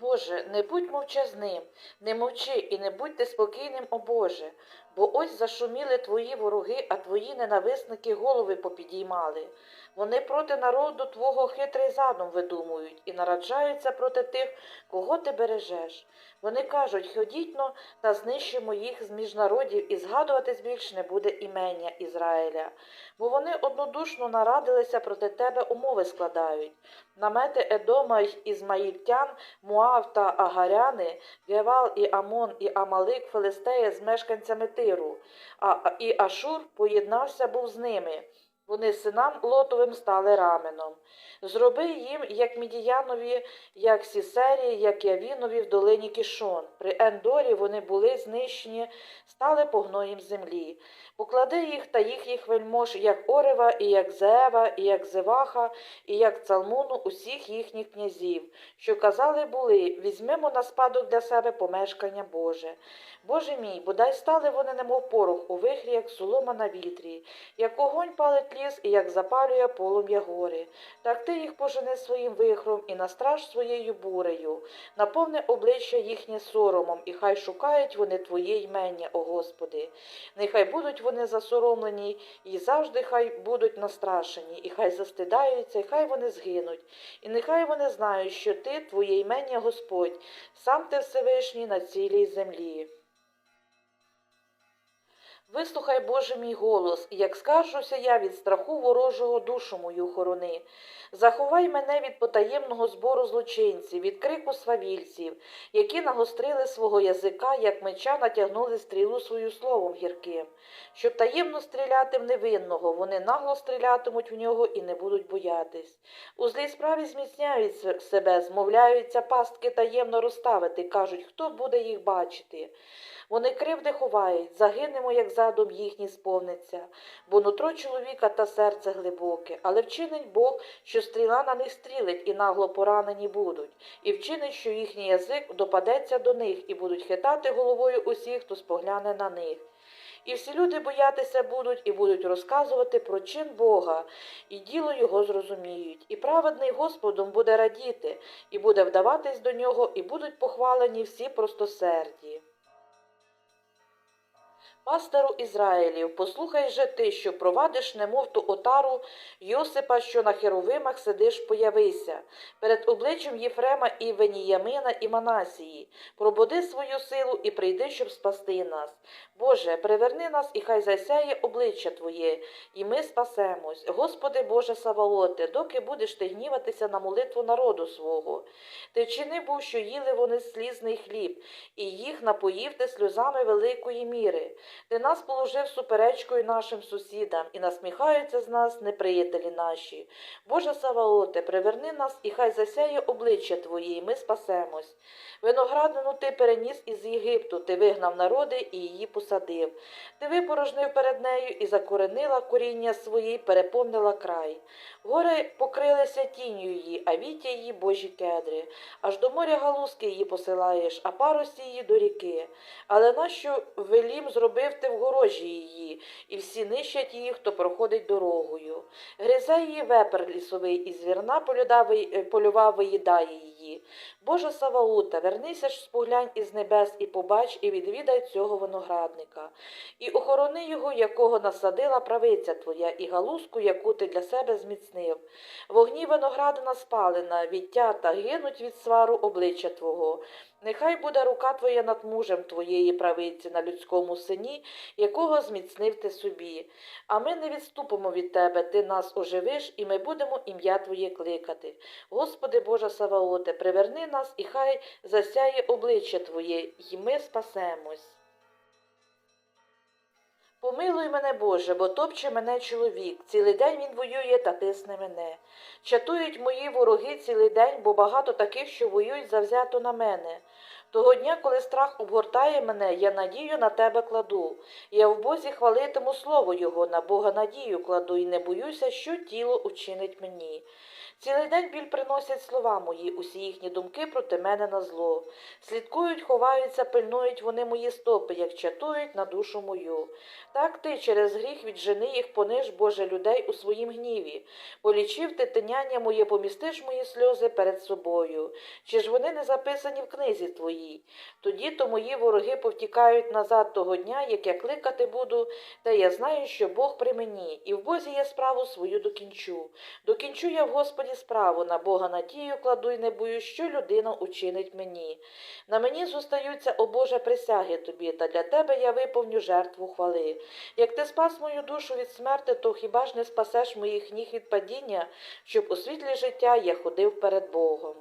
Боже, не будь мовчазним, не мовчи і не будьте спокійним, о Боже, бо ось зашуміли твої вороги, а твої ненависники голови попідіймали. Вони проти народу Твого хитрий задум видумують і нараджаються проти тих, кого ти бережеш. Вони кажуть, ходіть но та знищимо їх з міжнародів, і згадуватись більш не буде імення Ізраїля. Бо вони однодушно нарадилися проти тебе, умови складають. Намети Едома й Ізмаїльтян, Муав та Агаряни, Гевал і Амон і Амалик Филистея з мешканцями Тиру, а- і Ашур поєднався був з ними. Вони синам Лотовим стали раменом. Зроби їм, як Мідіянові, як Сісері, як Явінові в долині Кішон. При Ендорі вони були знищені, стали погноєм землі. Поклади їх та їхніх вельмож, як Орева, і як Зеева, і як Зеваха, і як Цалмуну усіх їхніх князів, що казали були, візьмемо на спадок для себе помешкання Боже. Боже мій, бодай стали вони, немов порох у вихрі, як солома на вітрі, як огонь палить ліс і як запалює полум'я гори. Так ти їх пожени своїм вихром і настраж своєю бурею, наповни обличчя їхнє соромом, і хай шукають вони Твоє ймення, о Господи. Нехай будуть вони засоромлені, і завжди хай будуть настрашені, і хай застидаються, і хай вони згинуть. І нехай вони знають, що ти, Твоє ймення Господь, сам ти Всевишній на цілій землі. Вислухай, Боже мій голос, як скаржуся я від страху ворожого душу мою хорони. Заховай мене від потаємного збору злочинців, від крику свавільців, які нагострили свого язика, як меча натягнули стрілу свою словом гірким. Щоб таємно стріляти в невинного, вони нагло стрілятимуть в нього і не будуть боятись. У злій справі зміцняють себе, змовляються пастки таємно розставити, кажуть, хто буде їх бачити. Вони кривди ховають, загинемо, як задум їхній сповниться, бо нутро чоловіка та серце глибоке, але вчинить Бог, що стріла на них стрілить, і нагло поранені будуть, і вчинить, що їхній язик допадеться до них, і будуть хитати головою усіх, хто спогляне на них. І всі люди боятися будуть і будуть розказувати про чин Бога, і діло його зрозуміють. І праведний Господом буде радіти, і буде вдаватись до нього, і будуть похвалені всі простосерді. Пастору Ізраїлів, послухай же ти, що провадиш немов ту отару Йосипа, що на херовимах сидиш, появися, перед обличчям Єфрема і Веніямина і Манасії. Пробуди свою силу і прийди, щоб спасти нас. Боже, приверни нас, і хай засяє обличчя Твоє, і ми спасемось. Господи Боже Саваоте, доки будеш ти гніватися на молитву народу свого. Ти вчини був, що їли вони слізний хліб, і їх напоїв ти сльозами великої міри. Ти нас положив суперечкою нашим сусідам, і насміхаються з нас неприятелі наші. Боже Саваоте, приверни нас, і хай засяє обличчя Твоє, і ми спасемось. Виноградину ти переніс із Єгипту, ти вигнав народи і її посадив. Ти випорожнив перед нею і закоренила коріння свої, переповнила край. Гори покрилися тінню її, а віття її божі кедри. Аж до моря галузки її посилаєш, а парусі її до ріки. Але нащо велім зробив ти в горожі її, і всі нищать її, хто проходить дорогою. Гризе її вепер лісовий, і звірна е, польова виїдає її. Боже Саваута, вернися ж споглянь із небес і побач, і відвідай цього виноградника. І охорони його, якого насадила правиця твоя, і галузку, яку ти для себе зміцнив. Вогні виноградина спалена, віття та гинуть від свару обличчя Твого. Нехай буде рука Твоя над мужем Твоєї правиці на людському сині, якого зміцнив ти собі. А ми не відступимо від Тебе, Ти нас оживиш, і ми будемо ім'я Твоє кликати. Господи Боже Саваоте, приверни нас, і хай засяє обличчя Твоє, і ми спасемось. Помилуй мене, Боже, бо топче мене чоловік. Цілий день він воює та тисне мене. Чатують мої вороги цілий день, бо багато таких, що воюють завзято на мене. Того дня, коли страх обгортає мене, я надію на тебе кладу. Я в Бозі хвалитиму слово Його, на Бога надію кладу, і не боюся, що тіло учинить мені. Цілий день біль приносять слова мої, усі їхні думки проти мене на зло. Слідкують, ховаються, пильнують вони мої стопи, як чатують на душу мою. Так ти через гріх віджени їх, пониж, Боже, людей у своїм гніві. Полічив ти тиняння моє, помістиш мої сльози перед собою. Чи ж вони не записані в книзі твоїй? Тоді то мої вороги повтікають назад того дня, як я кликати буду, та я знаю, що Бог при мені, і в Бозі я справу свою докінчу. Докінчу я в Господі справу, на Бога надію кладу й не бою, що людина учинить мені. На мені зостаються, о Боже, присяги тобі, та для тебе я виповню жертву хвали. Як ти спас мою душу від смерти, то хіба ж не спасеш моїх ніг від падіння, щоб у світлі життя я ходив перед Богом.